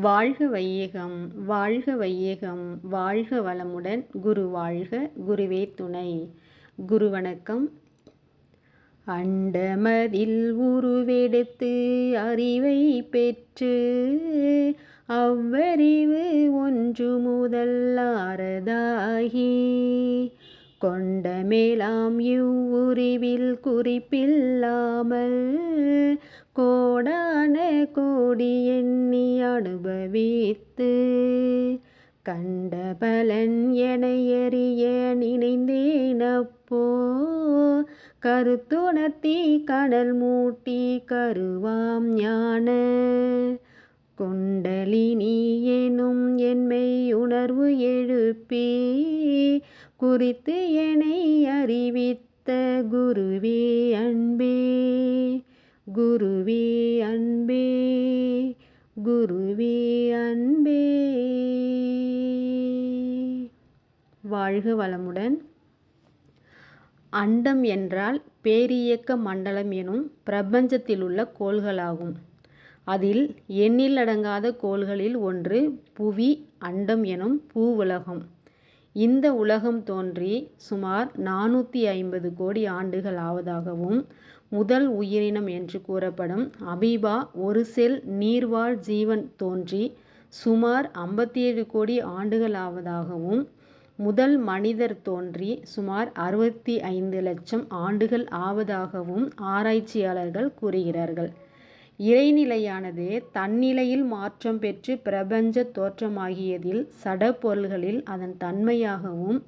வாழ்க வையகம் வாழ்க வையகம் வாழ்க வளமுடன் குரு வாழ்க குருவே துணை. குரு வணக்கம் அண்டமதில் உருவெடுத்து அறிவை பெற்று அவ்வறிவு ஒன்று முதல் ஆறதாகி கொண்ட மேலாம் இவ்வுருவில் குறிப்பில்லாமல் கோடான கோடி எண்ணி அனுபவித்து கண்ட பலன் என எறிய நினைந்தேன் அப்போ. கருத்துணர்த்தி கடல் மூட்டி கருவாம் ஞான குண்டலினி எனும் என்மை உணர்வு எழுப்பி குறித்து என்னை அறிவித்த குருவே அன்பே குருவே அன்பே குருவே அன்பே. வாழ்க வளமுடன். அண்டம் என்றால் பேரியக்க மண்டலம் எனும் பிரபஞ்சத்திலுள்ள கோள்களாகும். அதில் எண்ணிலடங்காத கோள்களில் ஒன்று புவி அண்டம் எனும் பூவுலகம். இந்த உலகம் தோன்றி சுமார் நானூற்றி ஐம்பது கோடி ஆண்டுகள் ஆவதாகவும் முதல் உயிரினம் என்று கூறப்படும் அமீபா ஒரு செல் நீர்வாழ் ஜீவன் தோன்றி சுமார் ஐம்பத்தி ஏழு கோடி ஆண்டுகள் ஆவதாகவும் முதல் மனிதர் தோன்றி சுமார் அறுபத்தி ஐந்து லட்சம் ஆண்டுகள் ஆவதாகவும் ஆராய்ச்சியாளர்கள் கூறுகிறார்கள். இறைநிலையானது தன்னிலையில் மாற்றம் பெற்று பிரபஞ்ச தோற்றமாகியதில் சட பொருள்களில் அதன் தன்மையாகவும்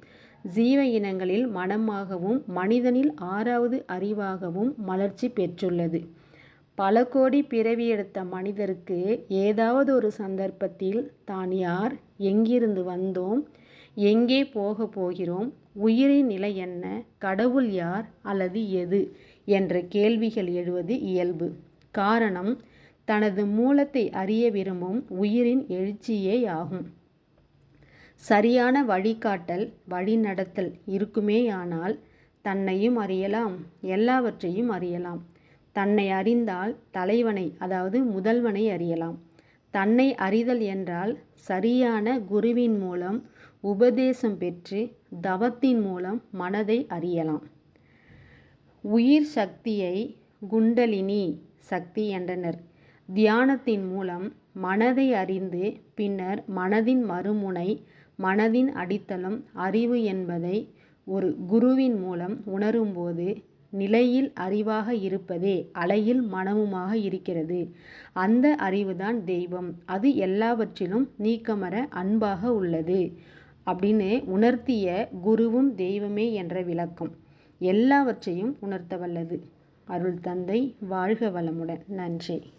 ஜீவ இனங்களில் மனமாகவும் மனிதனில் ஆறாவது அறிவாகவும் மலர்ச்சி பெற்றுள்ளது. பல கோடி பிறவி எடுத்த மனிதருக்கு ஏதாவது ஒரு சந்தர்ப்பத்தில் தான் யார் எங்கிருந்து வந்தோம் எங்கே போக போகிறோம் உயிரின் நிலை என்ன கடவுள் யார் அல்லது எது என்ற கேள்விகள் எழுவது இயல்பு. காரணம் தனது மூலத்தை அறிய விரும்பும் உயிரின் எழுச்சியே ஆகும் சரியான வழிகாட்டல் வழிநடத்தல் இருக்குமேயானால் தன்னையும் அறியலாம் எல்லாவற்றையும் அறியலாம். தன்னை அறிந்தால் தலைவனை அதாவது முதல்வனை அறியலாம். தன்னை அறிதல் என்றால் சரியான குருவின் மூலம் உபதேசம் பெற்று தவத்தின் மூலம் மனதை அறியலாம். உயிர் சக்தியை குண்டலினி சக்தி என்றனர் தியானத்தின் மூலம் மனதை அறிந்து பின்னர் மனதின் மறுமுனை மனதின் அடித்தளம் அறிவு என்பதை ஒரு குருவின் மூலம் உணரும்போது நிலையில் அறிவாக இருப்பதே அலையில் மனமுமாக இருக்கிறது. அந்த அறிவுதான் தெய்வம். அது எல்லாவற்றிலும் நீக்கமர அன்பாக உள்ளது அப்படின்னு உணர்த்திய குருவும் தெய்வமே என்ற விளக்கம். எல்லாவற்றையும் உணர்த்த வல்லது அருள் தந்தை வாழ்க வளமுடன். நன்றி.